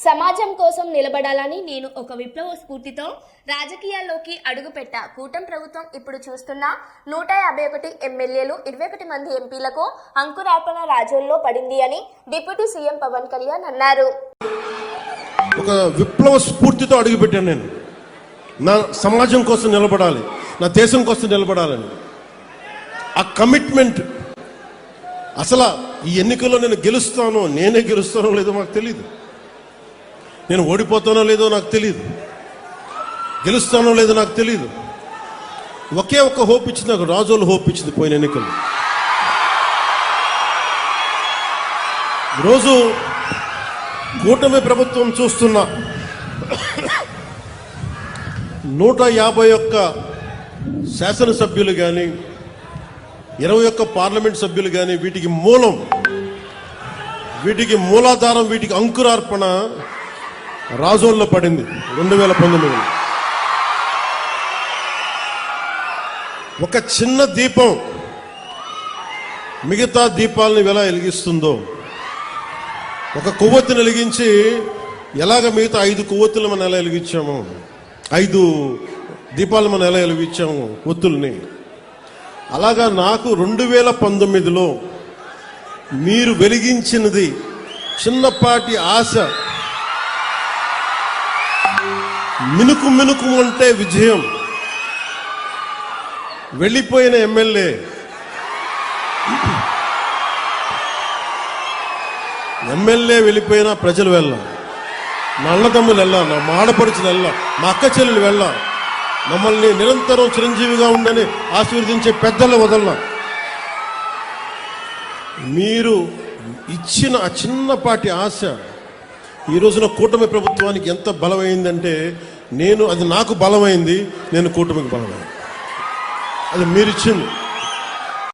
సమాజం కోసం నిలబడాలని నేను ఒక విప్లవ స్ఫూర్తితో రాజకీయాల్లోకి అడుగుపెట్టా కూటమి ప్రభుత్వం ఇప్పుడు చూస్తున్న నూట యాభై ఒకటి ఎమ్మెల్యేలు ఇరవై ఒకటి మంది ఎంపీలకు అంకురార్పణ రాజుల్లో పడింది అని డిప్యూటీ సీఎం పవన్ కళ్యాణ్ అన్నారు. ఒక విప్లవ స్ఫూర్తితో అడుగుపెట్టాను నేను. నా సమాజం కోసం నిలబడాలి నా దేశం కోసం నిలబడాలని. ఆ కమిట్మెంట్ అసలు ఈ ఎన్నికల్లో నేను గెలుస్తానో నేనే గెలుస్తానో లేదో నాకు తెలియదు నేను ఓడిపోతానో లేదో నాకు తెలియదు గెలుస్తానో లేదో నాకు తెలియదు ఒకే ఒక్క హోప్ ఇచ్చింది నాకు రాజోలు హోప్ ఇచ్చింది పోయిన ఎన్నికల్లో ఈరోజు కూటమి ప్రభుత్వం చూస్తున్న నూట యాభై ఒక్క శాసనసభ్యులు కానీ ఇరవై ఒక్క పార్లమెంట్ సభ్యులు కానీ వీటికి మూలం వీటికి మూలాధారం వీటికి అంకురార్పణ రాజోల్లో పడింది. రెండు వేల పంతొమ్మిదిలో. ఒక చిన్న దీపం మిగతా దీపాలను ఎలా వెలిగిస్తుందో ఒక కొవ్వొత్తిని వెలిగించి ఎలాగ మిగతా ఐదు కొవ్వొత్తులు మనం ఎలా వెలిగించాము ఐదు దీపాలు మనం ఎలా వెలిగించాము ఒత్తుల్ని. అలాగా నాకు రెండు వేల పంతొమ్మిదిలో మీరు వెలిగించినది చిన్నపాటి ఆశ మినుకు మినుకు అంటే విజయం. వెళ్ళిపోయిన ఎమ్మెల్యే. ఎమ్మెల్యే వెళ్ళిపోయినా ప్రజలు వెళ్ళాం. నా అన్నదమ్ములు వెళ్ళాం నా మాడపడుచులు వెళ్ళాం మా అక్క చెల్లెలు వెళ్ళాం. మమ్మల్ని నిరంతరం చిరంజీవిగా ఉండని ఆశీర్వదించే పెద్దలు వదల. మీరు ఇచ్చిన ఆ చిన్నపాటి ఆశ ఈ రోజున కూటమి ప్రభుత్వానికి ఎంత బలమైందంటే నేను అది నాకు బలమైంది నేను కూటమికి బలమైంది. అది మీరిచ్చింది